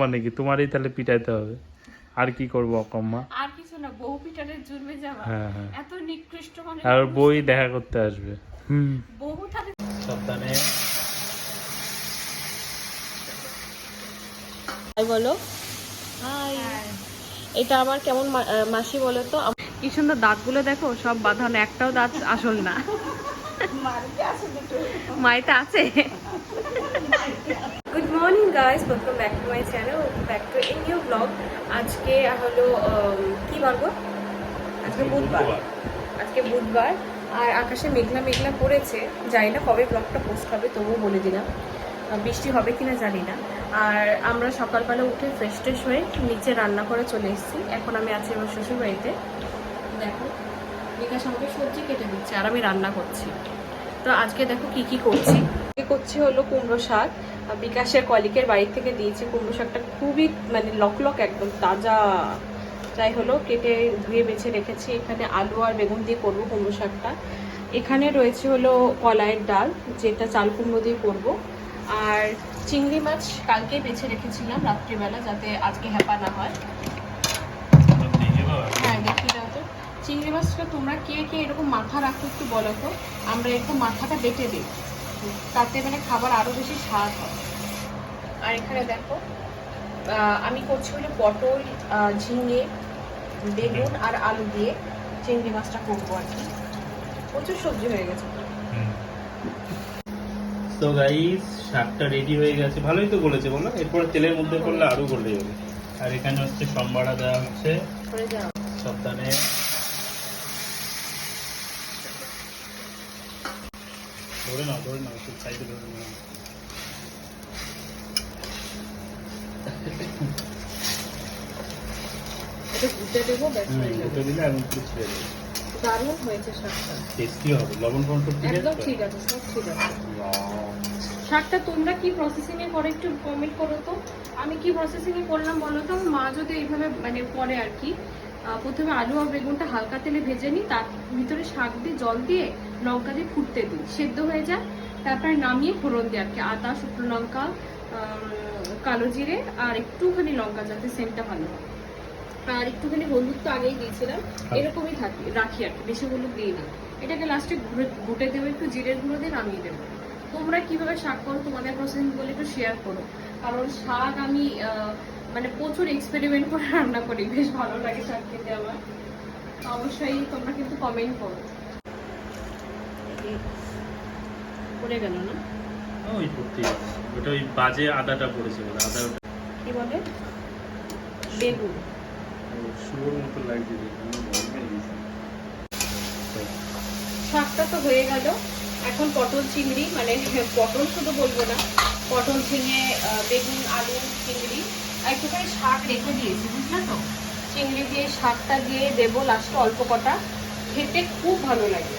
মানে কি? তোমারই তাহলে পিটাইতে হবে। আর কি করব অকম্মা? আর কিছু না বহু পিটারের জন্মে যাওয়া। হ্যাঁ হ্যাঁ। এত নিকৃষ্ট মানে আর বই দেখা করতে আসবে। হুম। বহু তাদের সাবধানে। হাই বলো। হাই। এটা আমার কেমন মা- মাসি বলো তো? কি সুন্দর দাঁতগুলো দেখো সব বাঁধানো। একটাও দাঁত আসল না। মাইতে আছে। Morning guys welcome back to my channel back to a new blog আজকে হলো কি বলব আজকে বুধবার। আজকে বুধবার। আর আকাশে মেঘলা মেঘলা পড়েছে জানি না কবে ব্লগটা পোস্ট হবে তবুও বলে দিলাম। বৃষ্টি হবে কিনা জানি না। আর আমরা সকালবেলা উঠে ফ্রেশ ট্রেশ হয়ে নিচে রান্না করে চলে এসেছি। এখন আমি আছি আমার শ্বশুর বাড়িতে দেখো বিকাশ আমাকে সবজি কেটে দিচ্ছে আর আমি রান্না করছি। তো আজকে দেখো কি কি করছি। করছি হলো কুমড়ো শাক। বিকাশের কলিকের বাড়ি থেকে দিয়েছি কুমড়ো শাকটা খুবই মানে লক লক একদম তাজা। যাই হলো, কেটে ধুয়ে বেছে রেখেছি। এখানে আলু আর বেগুন দিয়ে করব কুমড়ো শাকটা। এখানে রয়েছে হলো কলাইয়ের ডাল, যেটা চাল কুমড়ো দিয়ে করব। আর চিংড়ি মাছ কালকে বেছে রেখেছিলাম রাত্রিবেলা যাতে আজকে হ্যাপা না হয়। হ্যাঁ দাও তো। চিংড়ি মাছটা তোমরা কে কে এরকম মাথা রাখো একটু বলো তো। আমরা এরকম মাথাটা বেটে দিই। তাতে মানে খাবার আরও বেশি স্বাদ হয়। আর এখানে দেখো আহ, আমি করছি হলো পটল ঝিঙে বেগুন আর আলু দিয়ে চিংড়ি মাছটা করব আর কি। প্রচুর সবজি হয়ে গেছে তো। গাইস শাকটা রেডি হয়ে গেছে। ভালোই তো বলেছে বলো? এরপরে তেলের মধ্যে করলে আরও গলে যাবে। আর এখানে হচ্ছে সম্বাড়া দেওয়া হচ্ছে। করে যাও সাবধানে ধরে নাও ধরে নাও একটু সাইডে ধরে নাও। হয়ে দারুণ হয়েছে শাকটা। টেস্টি হবে লবণ কন্ট্রোল ঠিক একদম আছে? ঠিক আছে সব ঠিক আছে। শাকটা তোমরা কি প্রসেসিং এ করে একটু কমেন্ট করো তো? আমি কি প্রসেসিং এ করলাম বলো তো? মা যদি এইভাবে মানে পরে আর কি। প্রথমে আলু আর বেগুনটা হালকা তেলে ভেজে নিই তার ভিতরে শাক দিয়ে জল দিয়ে লঙ্কা দিয়ে ফুটতে দিই। সেদ্ধ হয়ে যায় তারপরে নামিয়ে ফোড়ন দিই আর কি আদা শুকনো লঙ্কা কালো জিরে আর একটুখানি লঙ্কা যাতে সেন্টটা ভালো হয়। আর একটুখানি হলুদ তো আগেই দিয়েছিলাম এরকমই থাকি রাখি আর কি বেশি হলুদ দিই না। এটাকে লাস্টে ঘুরে ঘুটে দেবো একটু জিরের গুঁড়ো দিয়ে নামিয়ে দেবো। তোমরা কীভাবে শাক করো তোমাদের প্রসেসিং বলে একটু শেয়ার করো। কারণ শাক আমি মানে প্রচুর এক্সপেরিমেন্ট করে রান্না করি বেশ ভালো লাগে শাক খেতে আমার। অবশ্যই তোমরা কিন্তু কমেন্ট করো। পড়ে গেল না? ওই হবে। ওটা ওই বাজে আদাটা পড়েছে বলে আদা ওটা কি বলে? বেগুন। শুয়োর মতো লাগছে শাকটা তো হয়ে গেল। এখন পটল চিংড়ি মানে পটল শুধু বলব না পটল ঝিঙে বেগুন আলু চিংড়ি একটুখানি শাক রেখে দিয়েছি, বুঝলে তো? চিংড়ি দিয়ে শাকটা দিয়ে দেবো লাস্টে অল্প কটা। খেতে খুব ভালো লাগে।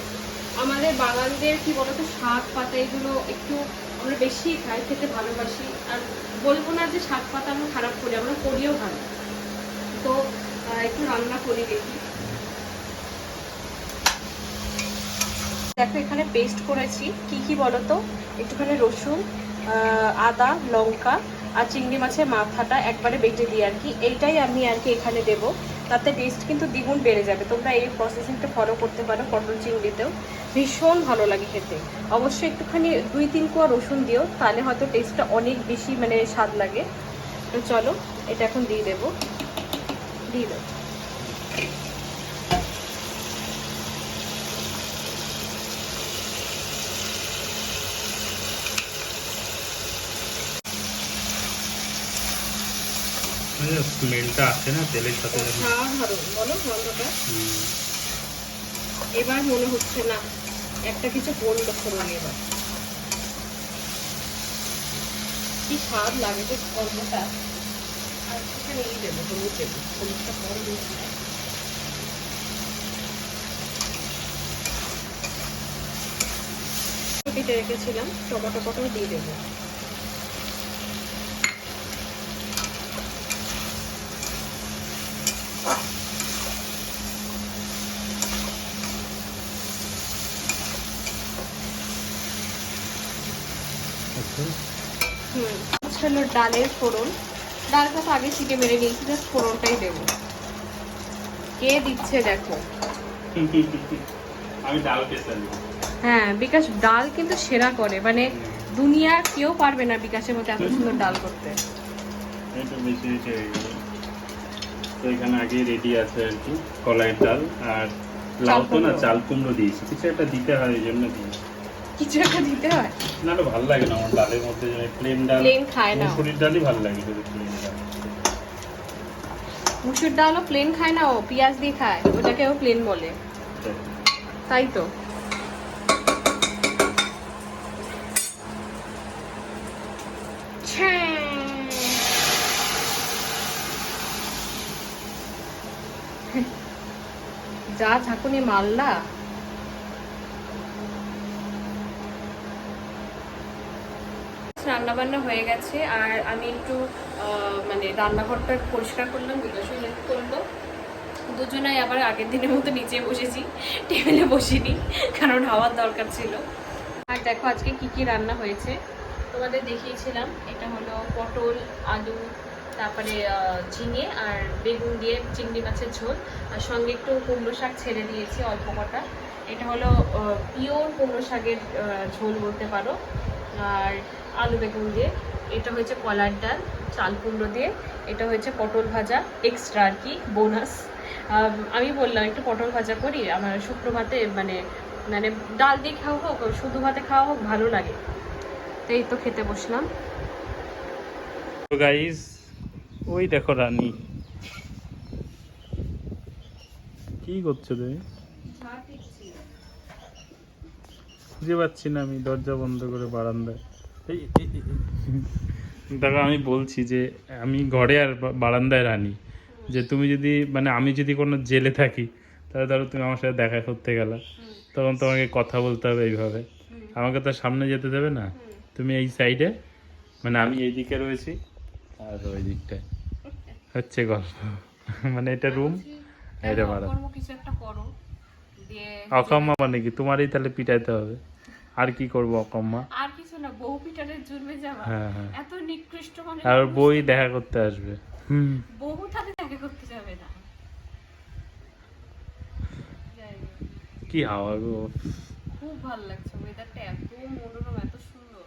আমাদের বাঙালিদের কি বলতো, শাক পাতা এগুলো একটু আমরা বেশি খাই, খেতে ভালোবাসি। আর বলব না যে শাক পাতা আমরা খারাপ করি, আমরা করিও ভালো। তো একটু রান্না করি দেখি। দেখো, এখানে পেস্ট করেছি। কি কি বলতো? একটুখানি রসুন আদা, লঙ্কা আর চিংড়ি মাছের মাথাটা একবারে বেটে দিই আর কি। এইটাই আমি আর কি এখানে দেবো। তাতে টেস্ট কিন্তু দ্বিগুণ বেড়ে যাবে। তোমরা এই প্রসেসিংটা ফলো করতে পারো পটল চিংড়িতেও। ভীষণ ভালো লাগে খেতে। অবশ্যই একটুখানি দুই তিন কোয়া রসুন দিও, তাহলে হয়তো টেস্টটা অনেক বেশি মানে স্বাদ লাগে। তো চলো, এটা এখন দিয়ে দেবো। দিয়ে দেবো স্মেলটা আসে না তেলের সাথে? অসাধারণ বলো গন্ধটা। এবার মনে হচ্ছে না একটা কিছু করল ফোড়ন এবার। কি স্বাদ লাগে যে গন্ধটা? আর এখানে এই দেবো হলুদ দেবো হলুদটা পরে দিই কেটে রেখেছিলাম টমেটো কটাও দিয়ে দেবো। হলো ডালের ফোড়ন। ডালটা তো আগে শিখে মেরে নিয়েছি জাস্ট ফোড়নটাই দেবো। কে দিচ্ছে দেখো। আমি ডাল হ্যাঁ বিকাশ ডাল কিন্তু সেরা করে। মানে দুনিয়ার কেউ পারবে না বিকাশের মতো এত সুন্দর ডাল করতে। বেশি হয়ে গেল। তো এখানে আগে রেডি আছে আর কি কলাইয়ের ডাল আর লাউ তো না। চাল কুমড়ো দিয়েছি। কিছু একটা দিতে হয় এই জন্য দিয়েছি। কিছু একটা দিতে হয়। না তো ভালো লাগে না আমার ডালের মধ্যে প্লেন ডাল প্লেন খায় না। মুসুরির ডালই ভালো লাগে যদি প্লেন ডাল। মুসুর ডালও প্লেন খায় না ও পেঁয়াজ দিয়ে খায় ওটাকে ও প্লেন বলে। তাই। তো। যা ঝাঁকুনি মারলা রান্না বান্না হয়ে গেছে। আর আমি একটু মানে রান্নাঘরটা পরিষ্কার করলাম বিকাশও হেল্প করল। দুজনাই আবার আগের দিনের মতো নিচে বসেছি, টেবিলে বসিনি, কারণ হাওয়ার দরকার ছিল। আর দেখো আজকে কি কি রান্না হয়েছে। তোমাদের দেখিয়েছিলাম, এটা হলো পটল, আলু, তারপরে ঝিঙে আর বেগুন দিয়ে চিংড়ি মাছের ঝোল। আর সঙ্গে একটু কুমড়ো শাক ছেড়ে দিয়েছি অল্প কটা। এটা হলো পিওর কুমড়ো শাকের ঝোল বলতে পারো। আর আলু বেগুন দিয়ে। এটা হয়েছে কলার ডাল চাল কুমড়ো দিয়ে। এটা হয়েছে পটল ভাজা এক্সট্রা আর কি বোনাস আমি বললাম একটু পটল ভাজা করি আমার শুক্র ভাতে মানে মানে ডাল দিয়ে খাওয়া হোক শুধু ভাতে খাওয়া হোক ভালো লাগে। তো এই তো খেতে বসলাম। ওই দেখো রানী। কি করছ তুমি? খুঁজে পাচ্ছি না আমি দরজা বন্ধ করে বারান্দায়। দেখো আমি বলছি যে আমি ঘরে আর বারান্দায় রানি। যে তুমি যদি মানে আমি যদি কোনো জেলে থাকি তাহলে ধরো তুমি আমার সাথে দেখা করতে গেলা। তখন তোমাকে কথা বলতে হবে এইভাবে। আমাকে তো সামনে যেতে দেবে না। তুমি এই সাইডে মানে আমি এই দিকে রয়েছি আর ওই দিকটায় হচ্ছে গল্প। মানে এটা রুম এটা দিয়ে অকম্মা মানে কি? তোমারই তাহলে পিটাইতে হবে। আর কি করব অকম্মা? আর কিছু না বহু পিটারের যাওয়া হ্যাঁ হ্যাঁ। এত নিকৃষ্ট মানে আর বই দেখা করতে আসবে। হুম। বহু তাদের দেখা করতে যাবে না? কি হাওয়া গো। খুব ভালো লাগছে ওয়েদারটা এত মনোরম এত সুন্দর।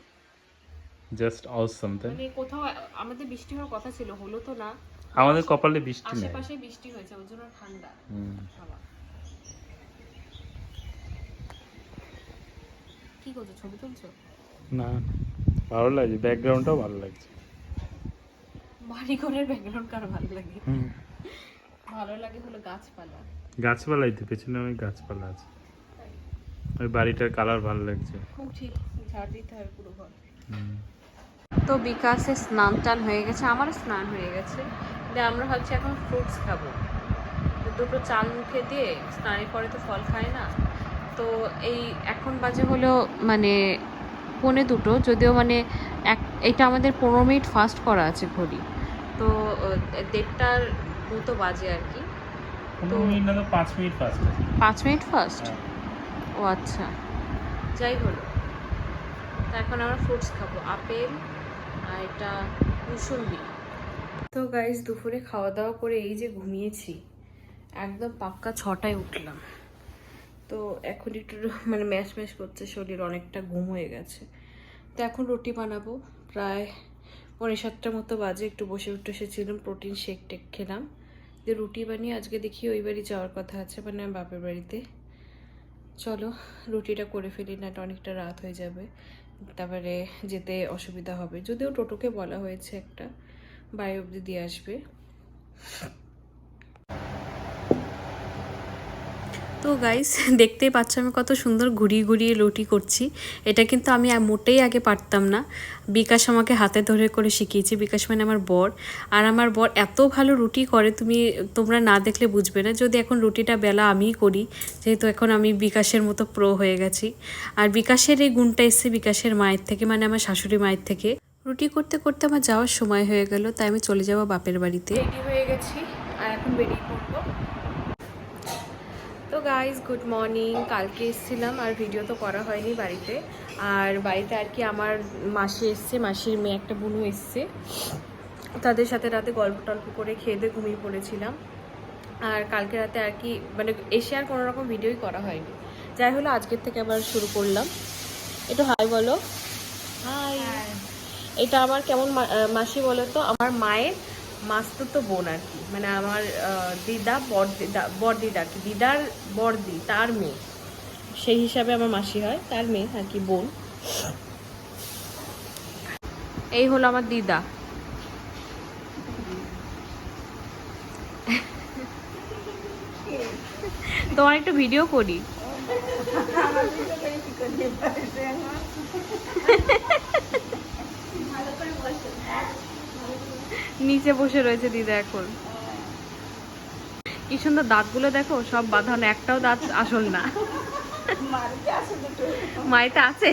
জাস্ট অসম তাই মানে কোথাও আমাদের বৃষ্টি হওয়ার কথা ছিল হলো তো না। আমাদের কপালে বৃষ্টি নেই। আশেপাশে বৃষ্টি হয়েছে ওই জন্য ঠান্ডা। হুম। কি করছ ছবি তুলছো? না ভালো লাগছে ব্যাকগ্রাউন্ডটাও ভালো লাগছে। বাড়ি ঘরের ব্যাকগ্রাউন্ড কার ভালো লাগে? ভালো লাগে হলো গাছপালা। গাছপালাই তো পেছনে ওই গাছপালা আছে। ওই বাড়িটার কালার ভালো লাগছে। খুব ঠিক ঝাড় দিতে হবে পুরো ঘর। তো বিকাশে স্নান টান হয়ে গেছে আমারও স্নান হয়ে গেছে। আমরা ভাবছি এখন ফ্রুটস খাব। দুটো চাল মুখে দিয়ে স্নানের পরে তো ফল খায় না। তো এই এখন বাজে হলো মানে পৌনে দুটো যদিও মানে এক এটা আমাদের পনেরো মিনিট ফাস্ট করা আছে ঘড়ি। তো দেড়টার মতো বাজে আর কি। তো পাঁচ মিনিট ফার্স্ট পাঁচ মিনিট ফার্স্ট হ্যাঁ। ও আচ্ছা। যাই হলো তা এখন আমরা ফ্রুটস খাব আপেল আর এটা মুসুম্বি তো গাইজ দুপুরে খাওয়া দাওয়া করে এই যে ঘুমিয়েছি একদম পাক্কা ছটায় উঠলাম। তো এখন একটু মানে ম্যাশ ম্যাশ করছে, শরীর অনেকটা ঘুম হয়ে গেছে। তো এখন রুটি বানাবো। প্রায় পনেরো সাতটার মতো বাজে, একটু বসে উঠে এসেছিলাম, প্রোটিন শেক টেক খেলাম। যে রুটি বানিয়ে আজকে দেখি ওই বাড়ি যাওয়ার কথা আছে মানে বাপের বাড়িতে। চলো, রুটিটা করে ফেলি না অনেকটা রাত হয়ে যাবে। তারপরে যেতে অসুবিধা হবে। যদিও টোটোকে বলা হয়েছে একটা বাড়ি অবধি দিয়ে আসবে। তো গাইস দেখতেই পাচ্ছ আমি কত সুন্দর ঘুরিয়ে ঘুরিয়ে রুটি করছি। এটা কিন্তু আমি মোটেই আগে পারতাম না। বিকাশ আমাকে হাতে ধরে করে শিখিয়েছে, বিকাশ মানে আমার বর। আর আমার বর এত ভালো রুটি করে, তুমি, তোমরা না দেখলে বুঝবে না। যদি এখন রুটিটা বেলা আমিই করি, যেহেতু এখন আমি বিকাশের মতো প্রো হয়ে গেছি। আর বিকাশের এই গুণটা এসছে বিকাশের মায়ের থেকে মানে আমার শাশুড়ি মায়ের থেকে। রুটি করতে করতে আমার যাওয়ার সময় হয়ে গেল, তাই আমি চলে যাব বাপের বাড়িতে। রেডি হয়ে গেছি, আর এখন বেরিয়ে পড়ব। গাইজ গুড মর্নিং কালকে এসেছিলাম আর ভিডিও তো করা হয়নি বাড়িতে। আর বাড়িতে আর কি আমার মাসি এসছে মাসির মেয়ে একটা বুনু এসছে। তাদের সাথে রাতে গল্প টল্প করে খেয়ে দিয়ে ঘুমিয়ে পড়েছিলাম। আর কালকে রাতে আর কি মানে এসে আর কোনো রকম ভিডিওই করা হয়নি। যাই হলো আজকের থেকে আবার শুরু করলাম। একটু হাই বলো। হাই এটা আমার কেমন মাসি বলো তো আমার মায়ের মাস্তুতো বোন আর কি। মানে আমার দিদা, বড় দিদা বড় দিদা আর কি। দিদার বড়দি তার মেয়ে। সেই হিসাবে আমার মাসি হয়, তার মেয়ে আর কি বোন। এই হলো আমার দিদা। তোমার একটু ভিডিও করি। নিচে বসে রয়েছে দিদা এখন। কি সুন্দর দাঁতগুলো দেখো, সব বাঁধানো একটাও দাঁত আসল না। মাইটা আছে।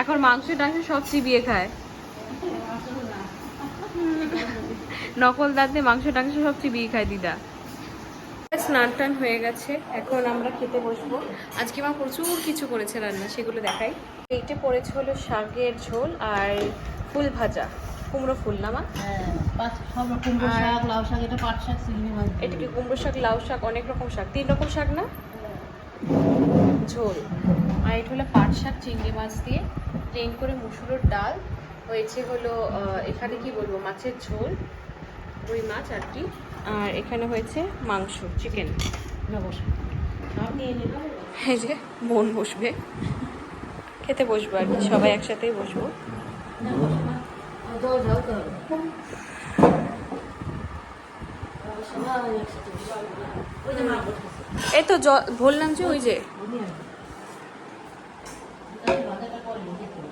এখন মাংস টাংস সব চিবিয়ে খায়। নকল দাঁতে মাংস টাংস সব চিবিয়ে খায় দিদা। স্নান টান হয়ে গেছে এখন আমরা খেতে বসবো। আজকে মা প্রচুর কিছু করেছে রান্না সেগুলো দেখাই। এইটা পড়েছে হলো শাকের ঝোল আর ফুল ভাজা কুমড়ো ফুল না মা? হ্যাঁ, কুমড়ো শাক লাউ শাক এটা পাট শাক চিংড়ি মাছ এটা কি কুমড়ো শাক লাউ শাক অনেক রকম শাক তিন রকম শাক না? ঝোল। আর এটা হলো পাট শাক চিংড়ি মাছ দিয়ে প্লেন করে মুসুরোর ডাল। হয়েছে হলো এখানে কি বলব মাছের ঝোল। রুই মাছ আর কি আর এখানে হয়েছে মাংস চিকেন এই যে বোন বসবে খেতে বসবো আর কি সবাই একসাথেই বসবো। এই তো বললাম যে ওই যে নিতে হবে।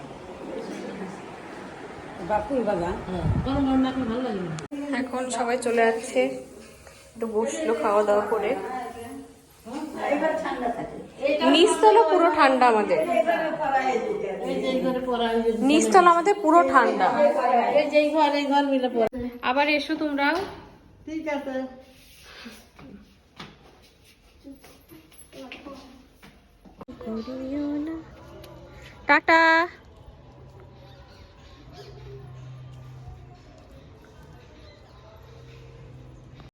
হ্যাঁ, গরম গরম ভালো লাগে না। এখন সবাই চলে যাচ্ছে। একটু বসল খাওয়া দাওয়া করে। নিচতলা পুরো ঠান্ডা আমাদের। নিচতলা আমাদের পুরো ঠান্ডা। আবার এসো তোমরা ঠিক আছে। টাটা।